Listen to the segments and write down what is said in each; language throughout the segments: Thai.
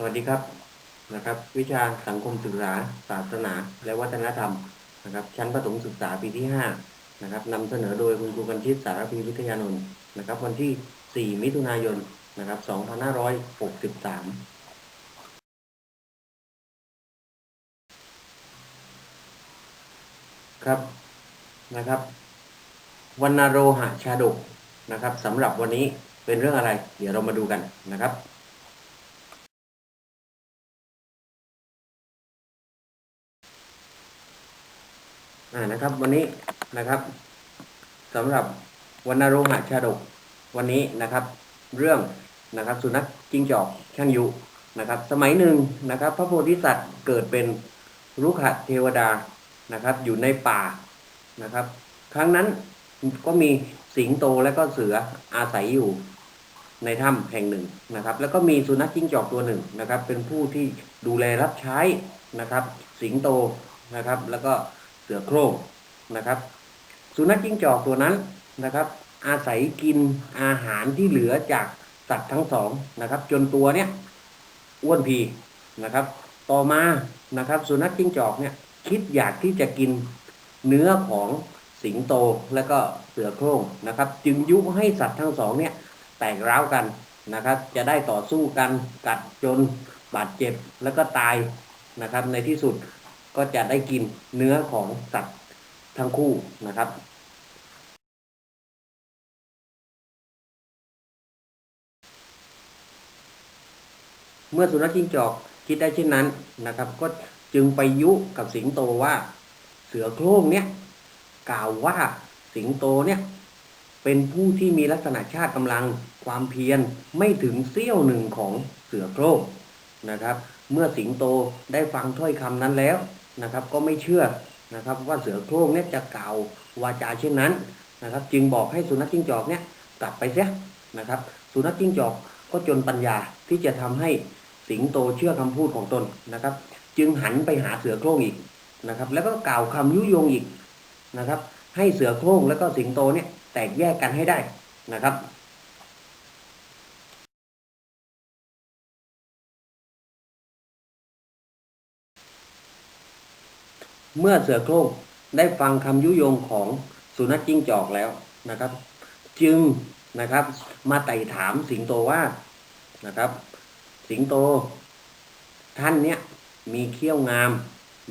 สวัสดีครับนะครับ วิชาสังคมศึกษาศาสนา และวัฒนธรรมนะครับ ชั้นประถมศึกษาปีที่5นะครับนำเสนอโดยคุณครูกันชิตสารพีวิทยานนท์นะครับ วันที่ 4 มิถุนายนนะครับ2563ครับนะครับวันนาโรหะชาดกนะครับสำหรับวันนี้เป็นเรื่องอะไร เดี๋ยวเรามาดูกันนะครับ อ่านะครับ วันนี้นะครับสำหรับวันนโรหะชาดกวันนี้นะครับ เรื่องนะครับ สุนัขจิ้งจอกช่างยุนะครับ สมัยหนึ่งนะครับ พระโพธิสัตว์เกิดเป็นรุกขเทวดานะครับ อยู่ในป่านะครับ ครั้งนั้นก็มีสิงโตและก็เสืออาศัยอยู่ในถ้ำแห่งหนึ่งนะครับ แล้วก็มีสุนัขจิ้งจอกตัวหนึ่งนะครับ เป็นผู้ที่ดูแลรับใช้นะครับ สิงโตนะครับ แล้วก็ สือโคร่งนะครับ สุนัขจิ้งจอกตัวนั้นนะครับ อาศัยกินอาหารที่เหลือจากสัตว์ทั้งสองนะครับ จนตัวเนี้ยอ้วนพีนะครับ ต่อมานะครับ สุนัขจิ้งจอกเนี่ยคิดอยากที่จะกินเนื้อของสิงโตและก็เสือโคร่งนะครับ จึงยุให้สัตว์ทั้งสองเนี่ยแตกร้าวกันนะครับ จะได้ต่อสู้กันกัดจนบาดเจ็บแล้วก็ตายนะครับในที่สุด ก็จะได้กินเนื้อของสัตว์ทั้งคู่นะครับเมื่อสุนัขจิ้งจอกคิดได้เช่นนั้นนะครับ ก็จึงไปยุกับสิงโตว่า เสือโคร่งเนี่ยกล่าวว่าสิงโตเนี่ยเป็นผู้ที่มีลักษณะชาติกำลังความเพียรไม่ถึงเสี้ยวหนึ่งของเสือโคร่งนะครับ เมื่อสิงโตได้ฟังถ้อยคำนั้นแล้ว นะครับ ก็ไม่เชื่อนะครับ ว่าเสือโคร่งเนี่ยจะกล่าววาจาเช่นนั้นนะครับ จึงบอกให้สุนัขจิ้งจอกเนี่ยกลับไปเสียนะครับ สุนัขจิ้งจอกก็จนปัญญาที่จะทำให้สิงโตเชื่อคำพูดของตนนะครับ จึงหันไปหาเสือโคร่งอีกนะครับ แล้วก็กล่าวคำยุยงอีกนะครับ ให้เสือโคร่งแล้วก็สิงโตเนี่ยแตกแยกกันให้ได้นะครับ เมื่อเสือโคร่งได้ฟังคำยุยงของสุนัขจิ้งจอกแล้วนะครับ จึงนะครับ มาไต่ถามสิงโตว่านะครับ สิงโต ท่านเนี่ยมีเขี้ยวงาม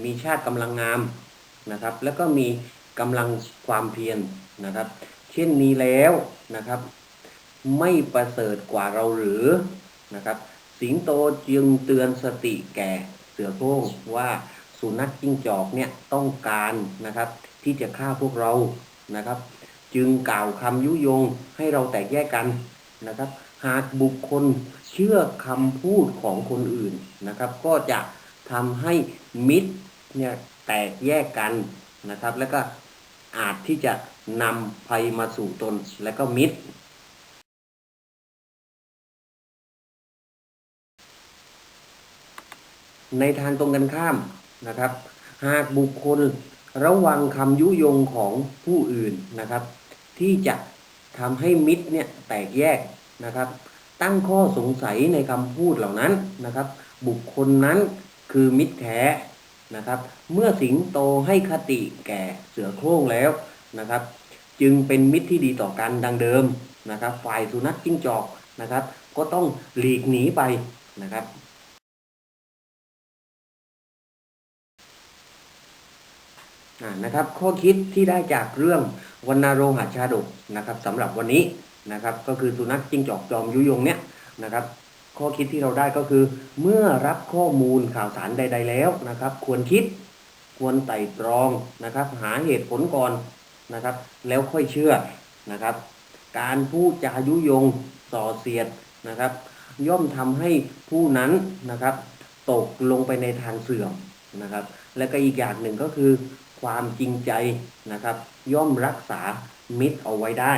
มีชาติกำลังงามนะครับ แล้วก็มีกำลังความเพียรนะครับ เช่นนี้แล้วนะครับ ไม่ประเสริฐกว่าเราหรือนะครับ สิงโตจึงเตือนสติแก่เสือโคร่งว่า สุนัขจิ้งจอกเนี่ยต้องการนะครับที่จะฆ่าพวกเรานะครับ จึงกล่าวคำยุยงให้เราแตกแยกกันนะครับ หากบุคคลเชื่อคำพูดของคนอื่นนะครับ ก็จะทำให้มิตรเนี่ยแตกแยกกันนะครับ แล้วก็อาจที่จะนำภัยมาสู่ตนและก็มิตร ในทางตรงกันข้าม นะครับ หากบุคคลระวังคำยุยงของผู้อื่นนะครับ ที่จะทำให้มิตรเนี่ยแตกแยกนะครับ ตั้งข้อสงสัยในคำพูดเหล่านั้นนะครับ บุคคลนั้นคือมิตรแท้นะครับ เมื่อสิงโตให้คติแก่เสือโคร่งแล้วนะครับ จึงเป็นมิตรที่ดีต่อกันดังเดิมนะครับ ฝ่ายสุนัขจิ้งจอกนะครับ ก็ต้องหลีกหนีไปนะครับ อ่า นะครับ ข้อคิดที่ได้จากเรื่องวันนาโรงหาชาดกนะครับสำหรับวันนี้นะครับ ก็คือสุนัขจิ้งจอกจอมยุยงเนี่ยนะครับ ข้อคิดที่เราได้ก็คือ เมื่อรับข้อมูลข่าวสารใด ๆ แล้วนะครับ ควรคิดควรไต่ตรองนะครับ หาเหตุผลก่อนนะครับ แล้วค่อยเชื่อนะครับ การพูดจายุยงส่อเสียดนะครับ ย่อมทำให้ผู้นั้นนะครับ ตกลงไปในทางเสื่อมนะครับ และก็อีกอย่างหนึ่งก็คือ ความจริงใจนะครับ ย่อมรักษามิตรเอาไว้ได้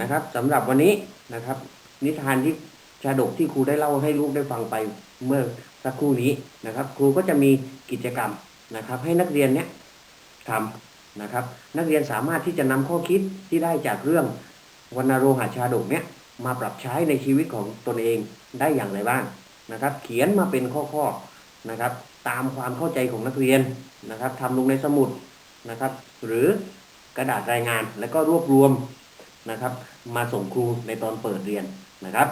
นะครับสำหรับวันนี้นะครับ นิทานที่ชาดกที่ครูได้เล่าให้ลูกได้ฟังไปเมื่อสักครู่นี้นะครับ ครูก็จะมีกิจกรรมนะครับ ให้นักเรียนเนี้ยทำนะครับ นักเรียนสามารถที่จะนำข้อคิดที่ได้จากเรื่องวรรณโรหะชาดกเนี่ยมาปรับใช้ในชีวิตของตนเองได้อย่างไรบ้าง นะครับ เขียนมาเป็นข้อๆนะครับ ตามความเข้าใจของนักเรียนนะครับทำลงในสมุดนะครับ หรือกระดาษรายงานแล้วก็รวบรวมนะครับ มาส่งครูในตอนเปิดเรียนนะครับ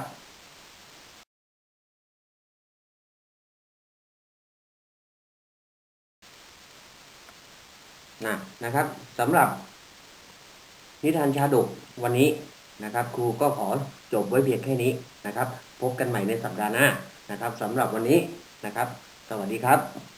นะนะครับสำหรับนิทานชาดกวันนี้นะครับ ครูก็ขอจบไว้เพียงแค่นี้นะครับ พบกันใหม่ในสัปดาห์หน้า นะครับสำหรับวันนี้นะครับ สวัสดีครับ